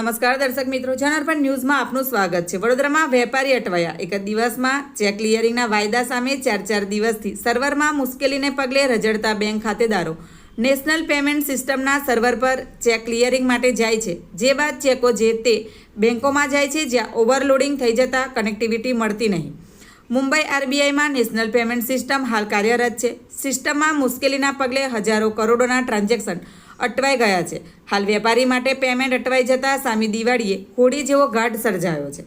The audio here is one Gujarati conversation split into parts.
નમસ્કાર દર્શક મિત્રો, જનાર્પણ ન્યૂઝમાં આપનું સ્વાગત છે. વડોદરામાં વેપારી અટવાયા. એક જ દિવસમાં ચેક ક્લિયરિંગના વાયદા સામે ચાર ચાર દિવસથી સર્વરમાં મુશ્કેલીને પગલે રજડતા બેંક ખાતેદારો. નેશનલ પેમેન્ટ સિસ્ટમના સર્વર પર ચેક ક્લિયરિંગ માટે જાય છે. જે બાદ ચેકો જે તે બેંકોમાં જાય છે, જ્યાં ઓવરલોડિંગ થઈ જતાં કનેક્ટિવિટી મળતી નહીં. મુંબઈ આરબીઆઈમાં નેશનલ પેમેન્ટ સિસ્ટમ હાલ કાર્યરત છે. સિસ્ટમમાં મુશ્કેલીના પગલે હજારો કરોડોના ટ્રાન્ઝેક્શન અટવાઈ ગયા છે. હાલ વેપારી માટે પેમેન્ટ અટવાઈ જતાં સામી દિવાળીએ હોળી જેવો ઘાટ સર્જાયો છે.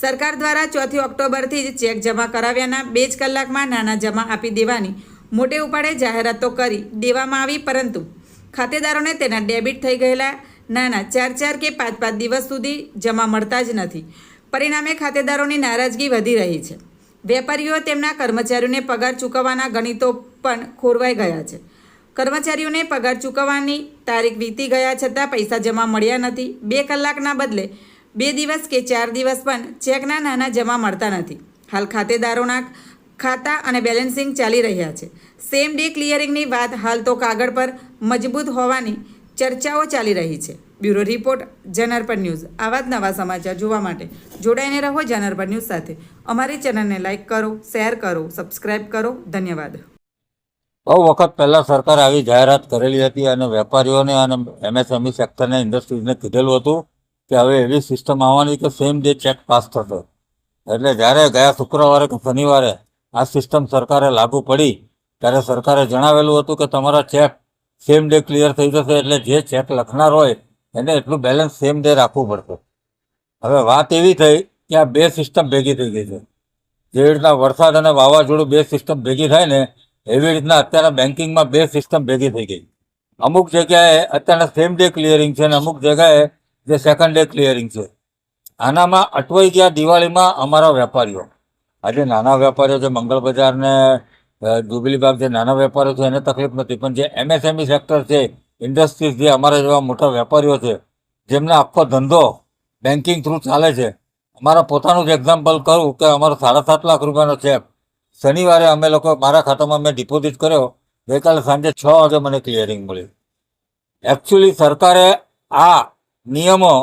સરકાર દ્વારા ચોથી ઓક્ટોબરથી જ ચેક જમા કરાવ્યાના બે જ કલાકમાં નાના જમા આપી દેવાની મોટે ઉપાડે જાહેરાતો કરી દેવામાં આવી પરંતુ ખાતેદારોને તેના ડેબિટ થઈ ગયેલા નાના ચાર ચાર કે પાંચ પાંચ દિવસ સુધી જમા મળતા જ નથી. પરિણામે ખાતેદારોની નારાજગી વધી રહી છે. વેપારીઓ તેમના કર્મચારીઓને પગાર ચૂકવવાના ગણિતો પણ ખોરવાઈ ગયા છે. કર્મચારીઓને પગાર ચૂકવવાની તારીખ વીતી ગયા છતાં પૈસા જમા મળ્યા નથી. બે કલાકના બદલે બે દિવસ કે ચાર દિવસ પણ ચેકના નાના જમા મળતા નથી. હાલ ખાતેદારોના ખાતા અને બેલેન્સિંગ ચાલી રહ્યા છે. સેમ ડે ક્લિયરિંગની વાત હાલ તો કાગળ પર મજબૂત હોવાની ચર્ચાઓ ચાલી રહી છે. Bureau report Janarpan news. આવા જ નવા સમાચાર જોવા માટે જોડાઈને રહો જનાર્પણ ન્યૂઝ સાથે. અમારી ચેનલને લાઇક કરો, શેર કરો, સબસ્ક્રાઇબ કરો. ધન્યવાદ. બહુ વખત પહેલાં સરકારે આવી જાહેરાત કરેલી હતી અને વેપારીઓને અને એમએસએમઈ સેક્ટરને ઇન્ડસ્ટ્રીઝને કીધેલું હતું કે હવે એવી સિસ્ટમ આવવાની કે સેમ ડે ચેક પાસ થશે. એટલે જ્યારે ગયા શુક્રવારે કે શનિવારે આ સિસ્ટમ સરકારે લાગુ પડી, ત્યારે સરકારે જણાવેલું હતું કે તમારા ચેક સેમ ડે ક્લિયર થઈ જશે, એટલે જે ચેક લખનાર હોય એને એટલું બેલેન્સ સેમ ડે રાખવું પડશે. હવે વાત એવી થઈ કે આ બે સિસ્ટમ ભેગી થઈ ગઈ છે. જેવી રીતના વરસાદ અને વાવાઝોડું બે સિસ્ટમ ભેગી થાય ને એવી રીતના અત્યારે બેન્કિંગમાં બે સિસ્ટમ ભેગી થઈ ગઈ. અમુક જગ્યાએ અત્યારે સેમ ડે ક્લિયરિંગ છે અને અમુક જગ્યાએ જે સેકન્ડ ડે ક્લિયરિંગ છે. આનામાં અટવાઈ ગયા દિવાળીમાં અમારા વેપારીઓ. આજે નાના વેપારીઓ છે મંગળ બજાર ને અ, બાગ જે નાના વેપારીઓ છે એને તકલીફ નથી. પણ જે એમએસએમઈ સેક્ટર છે ઇન્ડસ્ટ્રીઝ જે અમારા જેવા મોટા વેપારીઓ છે, જેમને આખો ધંધો બેન્કિંગ થ્રુ ચાલે છે, અમારા પોતાનું જ એક્ઝામ્પલ કરું કે અમારો સાડા સાત લાખ રૂપિયાનો ચેક શનિવારે અમે લોકો મારા ખાતામાં મેં ડિપોઝિટ કર્યો. ગઈકાલે સાંજે છ વાગે મને ક્લિયરિંગ મળ્યું એકચ્યુઅલી સરકારે આ નિયમો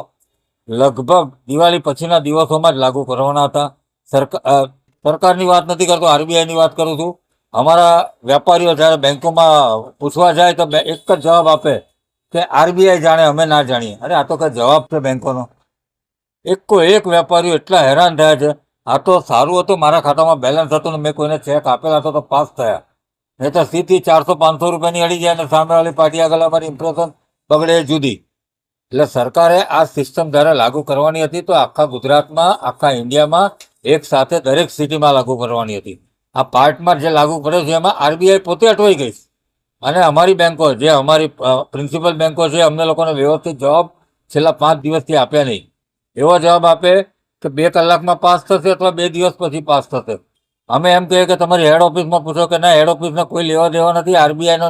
લગભગ દિવાળી પછીના દિવસોમાં જ લાગુ કરવાના હતા. સરકાર સરકારની વાત નથી કરતો આરબીઆઈની વાત કરું છું. અમારા વેપારીઓ જ્યારે બેંકોમાં પૂછવા જાય તો એક જ જવાબ આપે કે આરબીઆઈ જાણે, અમે ના જાણીએ. અરે, આ તો કંઈ જવાબ છે બેંકોનો. એકો એક વેપારીઓ એટલા હેરાન થયા છે, આ તો સારું હતું, મારા ખાતામાં બેલેન્સ હતું ને મેં કોઈને ચેક આપેલા હતો તો પાસ થયા. નહીં તો સીધી ચારસો પાંચસો રૂપિયાની અડી જાય અને સામેવાળી પાર્ટી આગળ અમારી ઇમ્પ્રેશન બગડે જુદી. એટલે સરકારે આ સિસ્ટમ જ્યારે લાગુ કરવાની હતી તો આખા ગુજરાતમાં, આખા ઇન્ડિયામાં એક સાથે દરેક સિટીમાં લાગુ કરવાની હતી. આ પાર્ટમાં જે લાગુ પડે છે એમાં આરબીઆઈ પોતે અટવાઈ ગઈ છે. અને અમારી બેંકો જે અમારી પ્રિન્સિપલ બેંકો છે, અમને લોકોને વ્યવસ્થિત જવાબ છેલ્લા પાંચ દિવસથી આપ્યા નહીં. એવો જવાબ આપે કે બે કલાકમાં પાસ થશે અથવા બે દિવસ પછી પાસ થશે. અમે એમ કહીએ કે તમારી હેડ ઓફિસમાં પૂછો કે ના હેડ ઓફિસને કોઈ લેવા દેવા નથી આરબીઆઈનો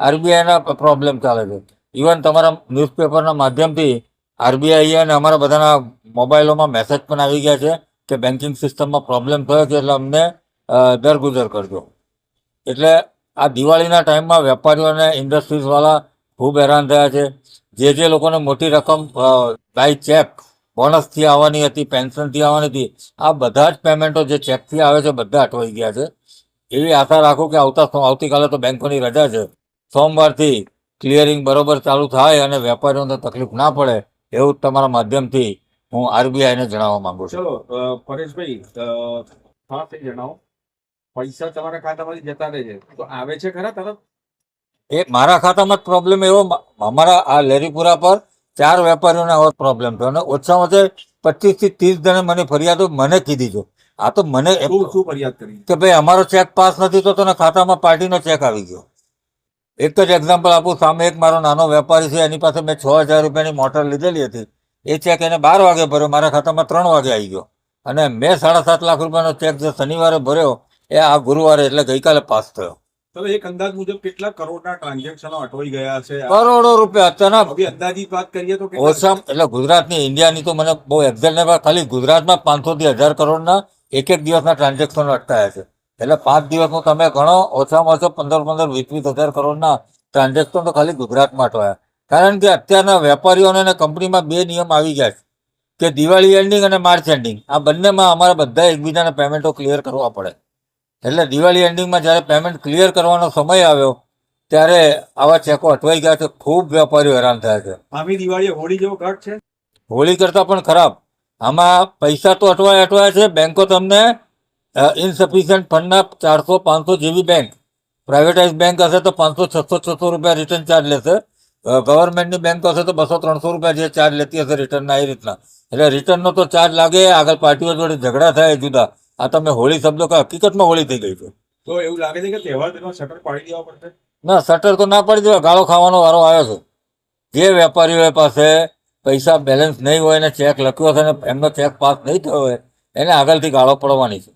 આરબીઆઈના પ્રોબ્લેમ ચાલે છે. ઇવન તમારા ન્યૂઝપેપરના માધ્યમથી આરબીઆઈ અને અમારા બધાના મોબાઈલોમાં મેસેજ પણ આવી ગયા છે કે બેન્કિંગ સિસ્ટમમાં પ્રોબ્લેમ થયો છે એટલે અમને દરગુજર કરજો. એટલે આ દિવાળીના ટાઈમમાં વેપારીઓ અને ઇન્ડસ્ટ્રીઝવાળા ખૂબ હેરાન થયા છે. જે જે લોકોને મોટી રકમ બાય ચેક બોનસથી આવવાની હતી પેન્શનથી આવવાની હતી, આ બધા જ પેમેન્ટો જે ચેકથી આવે છે, બધા અટવાઈ ગયા છે. એવી આશા રાખું કે આવતા આવતીકાલે તો બેંકોની રજા છે. સોમવારથી ક્લિયરિંગ બરોબર ચાલુ થાય અને વેપારીઓને તકલીફ ના પડે એવું તમારા માધ્યમથી હું આરબીઆઈને જણાવવા માંગુ છું. પરેશભાઈ જણાવો. પૈસા તમારા ખાતામાંથી જતા રહે છે. તો આવે છે ખરા તરત? એ મારા ખાતામાં પ્રોબ્લેમ એવો અમારા આ લેરીપુરા પર ચાર વેપારીઓને આવો પ્રોબ્લેમ થયો. અને ઓછામાં ઓછા પચીસથી ત્રીસ જણે મને ફરિયાદો મને કીધી જો આ તો મને એવું શું ફરિયાદ કરી? કે ભાઈ અમારો ચેક પાસ નથી તો તને ખાતામાં પાર્ટીનો ચેક આવી ગયો. એક જ એક્ઝામ્પલ આપું સામે એક મારો નાનો વેપારી છે એની પાસે મેં છ હજાર રૂપિયાની મોટર લીધેલી હતી. એ ચેક એને બાર વાગે ભર્યો મારા ખાતામાં ત્રણ વાગે આવી ગયો. અને મેં સાડા સાત લાખ રૂપિયાનો ચેક જે શનિવારે ભર્યો એ આ ગુરુવારે એટલે ગઈકાલે પાસ થયો. ચલો એક અંદાજ મુજબ કેટલા કરોડના ટ્રાન્ઝેક્શનો અટવાઈ ગયા છે? કરોડો રૂપિયા અત્યારના અંદાજિત વાત કરીએ તો ઓછા એટલે ગુજરાતની ઇન્ડિયાની તો મને બહુ એક્ઝેક્ટ ખાલી ગુજરાતમાં પાંચસો થી હજાર કરોડના એક એક દિવસના ટ્રાન્ઝેક્શનો અટકાયા છે. એટલે પાંચ દિવસનું તમે ગણો ઓછામાં ઓછો પંદર પંદર વીસ વીસ હજાર કરોડના ટ્રાન્ઝેક્શન તો ખાલી ગુજરાતમાં અટવાયા. કારણ કે અત્યારના વેપારીઓને અને કંપનીમાં બે નિયમ આવી ગયા છે કે દિવાળી એન્ડિંગ અને માર્ચ એન્ડિંગ આ બંનેમાં અમારે બધા એકબીજાના પેમેન્ટો ક્લિયર કરવા પડે. એટલે દિવાળી એન્ડિંગમાં જ્યારે પેમેન્ટ ક્લિયર કરવાનો સમય આવ્યો ત્યારે આવા ચેકો અટવાઈ ગયા છે. ખૂબ વેપારીઓ હેરાન થયા છે. આવી દિવાળીએ હોળી જેવો ઘટ છે? હોળી કરતાં પણ ખરાબ. આમાં પૈસા તો અટવાય અટવાય છે. બેંકો તમને ઇનસફિશિયન્ટ ફંડના ચારસો પાંચસો જેવી બેંક પ્રાઇવેટાઇઝ બેંક હશે તો પાંચસો છસો છસો રૂપિયા રિટર્ન ચાર્જ લેશે. ગવર્મેન્ટની બેંક હશે તો બસો ત્રણસો રૂપિયા જે ચાર્જ લેતી હશે રિટર્નના એ રીતના. એટલે રિટર્નનો તો ચાર્જ લાગે આગળ પાર્ટીઓ જોડે ઝઘડા થાય જુદા. આ તમે હોળી શબ્દો કે હકીકતમાં હોળી થઈ ગઈ છે. તો એવું લાગે છે કે તહેવાર શટર પાડી દેવા પડશે? ના શટર તો ના પડી દેવા ગાળો ખાવાનો વારો આવ્યો છે. જે વેપારીઓ પાસે પૈસા બેલેન્સ નહીં હોય અને ચેક લખ્યો છે અને એમનો ચેક પાસ નહીં થયો હોય એને આગળથી ગાળો પડવાની છે.